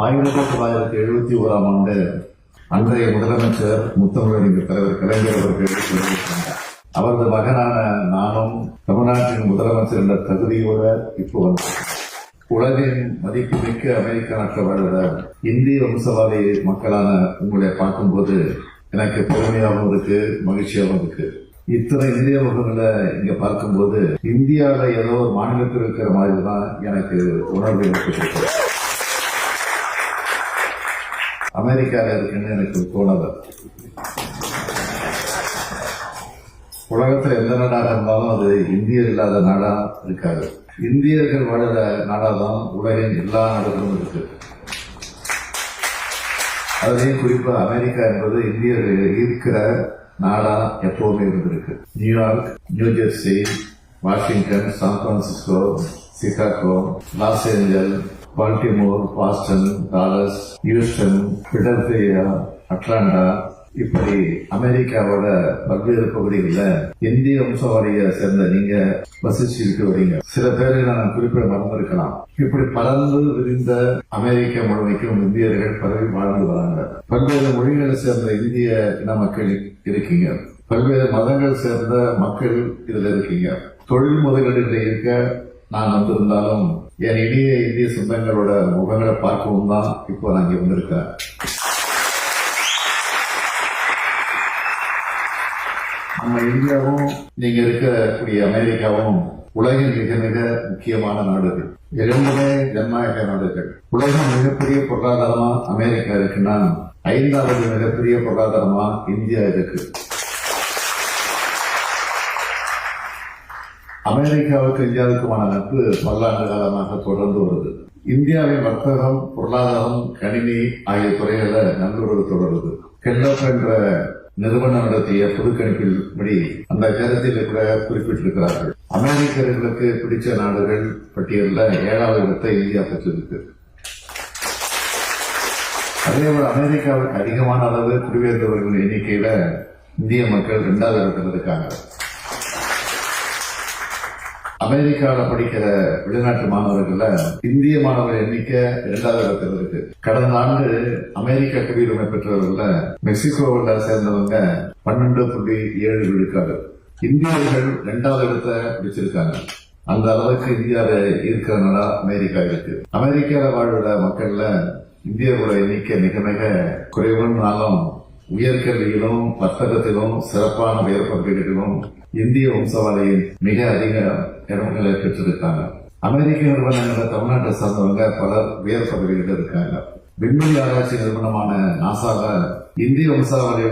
ஆயிரத்தி தொள்ளாயிரத்தி எழுபத்தி ஓராம் ஆண்டு அன்றைய முதலமைச்சர் முத்தமிழறிஞர் தலைவர் கலைஞர் அவர்கள் வெளியிட்டார் அவரது மகனான நானும் தமிழ்நாட்டின் முதலமைச்சர் என்ற தகுதியோட இப்போ வந்தேன் உலகின் மதிப்புமிக்க அமெரிக்க நாட்டில் இந்திய வம்சவாதி மக்களான உங்களை பார்க்கும்போது எனக்கு பெருமையாகவும் இருக்கு மகிழ்ச்சியாகவும் இருக்கு. இத்தனை இந்திய முகங்களை இங்க பார்க்கும்போது இந்தியாவில ஏதோ ஒரு மாநிலத்தில் இருக்கிற மாதிரி தான் எனக்கு உணர்வு ஏற்பட்டிருக்கு. அமெரிக்கால இருக்குன்னு எனக்கு தோணல. உலகத்துல எந்த நாடாக இருந்தாலும் அது இந்தியர் இல்லாத நாடா இருக்காது. இந்தியர்கள் வாழுற நாடாதான் உலகின் எல்லா நாடுகளும் இருக்கு. அதுலேயும் குறிப்பா அமெரிக்கா என்பது இந்தியர்கள் இருக்கிற நாடா எப்போவுமே இருந்திருக்கு New York New Jersey Washington San Francisco Chicago Los Angeles Baltimore Boston Dallas Houston Philadelphia Atlanta இப்படி அமெரிக்காவோட பல்வேறு பகுதிகளில் இந்திய வம்சாவளியை சேர்ந்த நீங்க வசிச்சிருக்கு வரீங்க. சில பேரை நான் குறிப்பிட மறந்திருக்கலாம். இப்படி பறந்து விரிந்த அமெரிக்கா முழுமைக்கும் இந்தியர்கள் பரவி வாழ்ந்து வராங்க. பல்வேறு மொழிகளை சேர்ந்த இந்திய இன மக்கள் இருக்கீங்க. பல்வேறு மதங்கள் சேர்ந்த மக்கள் இதுல இருக்கீங்க. தொழில் முதலீடுகளில் இருக்க நான் வந்திருந்தாலும் என் இனிய இந்திய சொந்தங்களோட முகங்களை பார்க்கவும் தான் இப்போ நான் இங்கே வந்திருக்கேன். நம்ம இந்தியாவும் நீங்க இருக்கக்கூடிய அமெரிக்காவும் உலகின் மிக மிக முக்கியமான நாடுகள். இரண்டுமே ஜனநாயக நாடுகள். உலகம் மிகப்பெரிய பொருளாதாரமா அமெரிக்கா இருக்குன்னா ஐந்தாவது மிகப்பெரிய பொருளாதாரமா இந்தியா இருக்கு. அமெரிக்காவுக்கு இந்தியாவுக்குமான நட்பு பல்லாண்டு காலமாக தொடர்ந்து வருது. இந்தியாவின் வர்த்தகம் பொருளாதாரம் கணினி ஆகிய துறைகளில் நல்லுறவு தொடருது. கெல்லப் என்ற நிறுவனம் நடத்திய பொதுக்கணிப்பில் படி அந்த கருத்தில் கூட குறிப்பிட்டிருக்கிறார்கள். அமெரிக்கர்களுக்கு பிடிச்ச நாடுகள் பட்டியலில் ஏழாவது இடத்தை இந்தியா பெற்றிருக்கு. அதேபோல் அமெரிக்காவுக்கு அதிகமான அளவு குடிபெயர்ந்தவர்கள் எண்ணிக்கையில இந்திய மக்கள் இரண்டாவது இடத்துல இருக்காங்க அமெரிக்காவில் படிக்கிற வெளிநாட்டு மாணவர்கள்ல இந்திய மாணவர் எண்ணிக்கை இரண்டாவது இடத்துல இருக்கு. கடந்த ஆண்டு அமெரிக்க குடியுரிமை பெற்றவர்கள மெக்சிகோவில் சேர்ந்தவங்க பன்னெண்டு புள்ளி ஏழு விழுக்காடு. இந்தியர்கள் இரண்டாவது இடத்தை பிடிச்சிருக்காங்க. அந்த அளவுக்கு இந்தியாவில் இருக்கிற நாடா அமெரிக்கா இருக்கு. அமெரிக்காவில் வாழ்கிற மக்கள்ல இந்தியர்களோட எண்ணிக்கை மிக மிக குறைவுன்னாலும் உயர்கல்வியிலும் வர்த்தகத்திலும் சிறப்பான உயர் பங்கீடுகளும் இந்திய வம்சாவளியின் மிக அதிக இடங்களை பெற்றிருக்காங்க. அமெரிக்க நிறுவனங்களை தமிழ்நாட்டை சார்ந்தவங்க பலர் உயர் பதவிகளில் இருக்காங்க. விண்வெளி ஆராய்ச்சி நிறுவனமான நாசாக இந்திய வம்சாவளி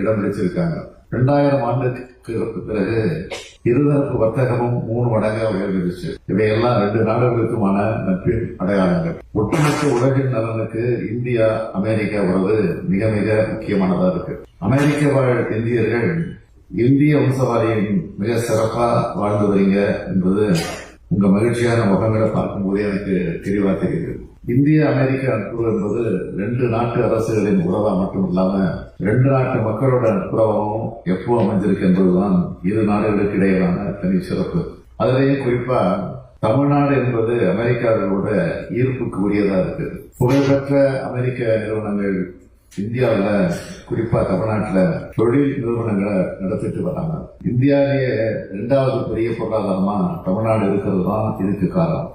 இடம் பிடிச்சிருக்காங்க. இரண்டாயிரம் ஆண்டுக்கு பிறகு இருதரப்பு வர்த்தகமும் மூணு மடங்காக உயர்ந்துருச்சு. இவையெல்லாம் ரெண்டு நாடுகளுக்குமான நட்பின் அடையாளங்கள். ஒட்டுமொத்த உலகின் நலனுக்கு இந்தியா அமெரிக்கா உறவு மிக மிக முக்கியமானதா இருக்கு. அமெரிக்க வாழ் இந்தியர்கள் இந்திய வம்சவாதியின் மிக சிறப்பாக வாழ்ந்து வரீங்க என்பது உங்க மகிழ்ச்சியான முகங்களை பார்க்கும்போதே எனக்கு தெளிவாக தெரியுது இந்திய அமெரிக்க நட்புறவு என்பது ரெண்டு நாட்டு அரசுகளின் உறவா மட்டும் இல்லாம ரெண்டு நாட்டு மக்களோட நட்புறவும் எப்போ அமைஞ்சிருக்கு என்பதுதான் இரு நாடுகளுக்கு இடையிலான தனி சிறப்பு. அதிலேயே குறிப்பா தமிழ்நாடு என்பது அமெரிக்காவோட ஈர்ப்புக்கு உரியதா இருக்கு. புகழ்பெற்ற அமெரிக்க நிறுவனங்கள் இந்தியாவில் குறிப்பா தமிழ்நாட்டில் தொழில் நிறுவனங்களை நடத்திட்டு வராங்க. இந்தியாவிலேயே இரண்டாவது பெரிய பொருளாதாரமா தமிழ்நாடு இருக்கிறது தான் இதுக்கு காரணம்.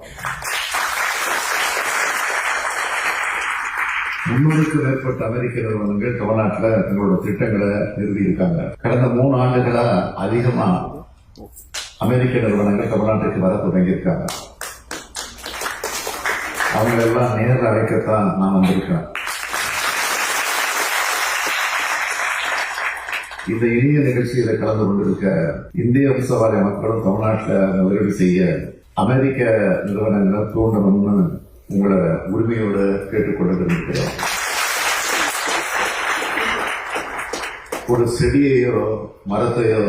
முன்னூறுக்கும் மேற்பட்ட அமெரிக்க நிறுவனங்கள் தமிழ்நாட்டில் தங்களோட திட்டங்களை நிறுவி இருக்காங்க கடந்த மூணு ஆண்டுகளா அதிகமா அமெரிக்க நிறுவனங்கள் தமிழ்நாட்டுக்கு வர தொடங்கியிருக்காங்க. அவங்க எல்லாம் நேரில் அழைக்கத்தான் நான் வந்திருக்கேன் இந்த இனிய நிகழ்ச்சியில கலந்து கொண்டிருக்க இந்திய வம்சவாரி மக்களும் தமிழ்நாட்டில் முதலீடு செய்ய அமெரிக்க நிறுவனங்கள் தூண்டணும்னு உங்களை உரிமையோடு கேட்டுக்கொள்ள விரும்புகிறோம் ஒரு செடியையோ மரத்தையோ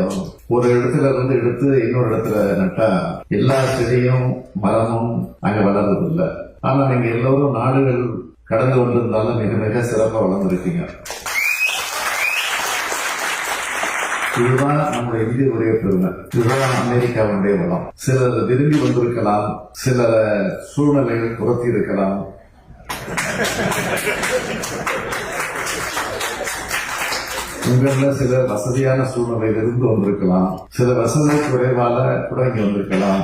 ஒரு இடத்துல இருந்து எடுத்து இன்னொரு இடத்துல நட்டா எல்லா செடியும் மரமும் அங்க வளர்றது இல்ல ஆனா நீங்க எல்லோரும் நாடுகள் கடந்து கொண்டிருந்தாலும் மிக மிக சிறப்பா வளர்ந்துருக்கீங்க. இதுதான் நம்முடைய இந்தியனுடைய பெருமை. இதுதான் அமெரிக்காவுடைய வளம். சிலர் விரும்பி வந்திருக்கலாம் சில சூழ்நிலைகள் புறத்தி இருக்கலாம். உங்கள சில வசதியான சூழ்நிலையில இருந்து வந்திருக்கலாம். சில வசதி குறைவால கூட இங்க வந்திருக்கலாம்.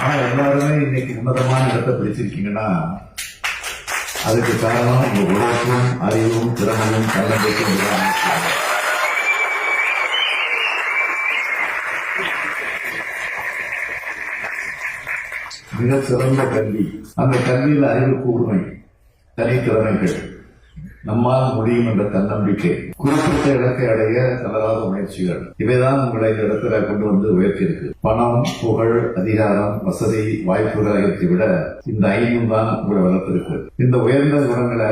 ஆனா எல்லாருமே இன்னைக்கு உன்னதமான இடத்தை பிடிச்சிருக்கீங்கன்னா அதுக்கு காரணம் இந்த உழைப்பும் அறிவும் திறமையும் கலந்துக்கும் மிக சிறந்த கல்வி. அந்த கல்வியில் அறிவு கூர்மை தனித்திறமைகள். நம்மால் முடியும் என்ற தன்னம்பிக்கை குறிப்பிட்ட இலக்கை அடைய தளராத முயற்சிகள் இவைதான் உங்களை இந்த இடத்துல கொண்டு வந்து உயர்த்தியிருக்கு. பணம் புகழ் அதிகாரம் வசதி வாய்ப்புகள் ஆகியவற்றை விட இந்த ஐந்தும் தான் உங்களை வளர்த்திருக்கு. இந்த உயர்ந்த குணங்களை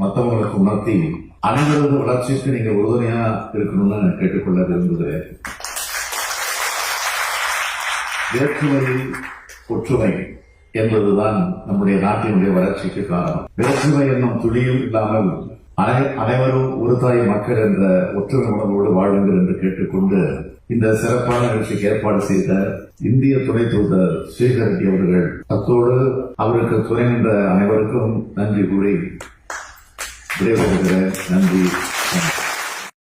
மற்றவங்களுக்கு உணர்த்தி அனைவரது வளர்ச்சிக்கு நீங்க உறுதுணையா இருக்கணும்னு கேட்டுக்கொள்ள விரும்புகிறேன். வேற்றுமை ஒற்றுமை என்பதுதான் நம்முடைய நாட்டினுடைய வளர்ச்சிக்கு காரணம். வேற்றுமை என்னும் துளியும் இல்லாமல் அனை- அனைவரும் ஒரு தாய் மக்கள் என்ற ஒற்றுமை உணர்வோடு வாழுங்கள் என்று கேட்டுக்கொண்டு இந்த சிறப்பான நிகழ்ச்சிக்கு ஏற்பாடு செய்த இந்திய துணை தூதர் ஸ்ரீகர் ரெட்டி அவர்கள் அத்தோடு அவருக்கு துணை நின்ற அனைவருக்கும் நன்றி கூறி விடைபெறுகிறேன். நன்றி.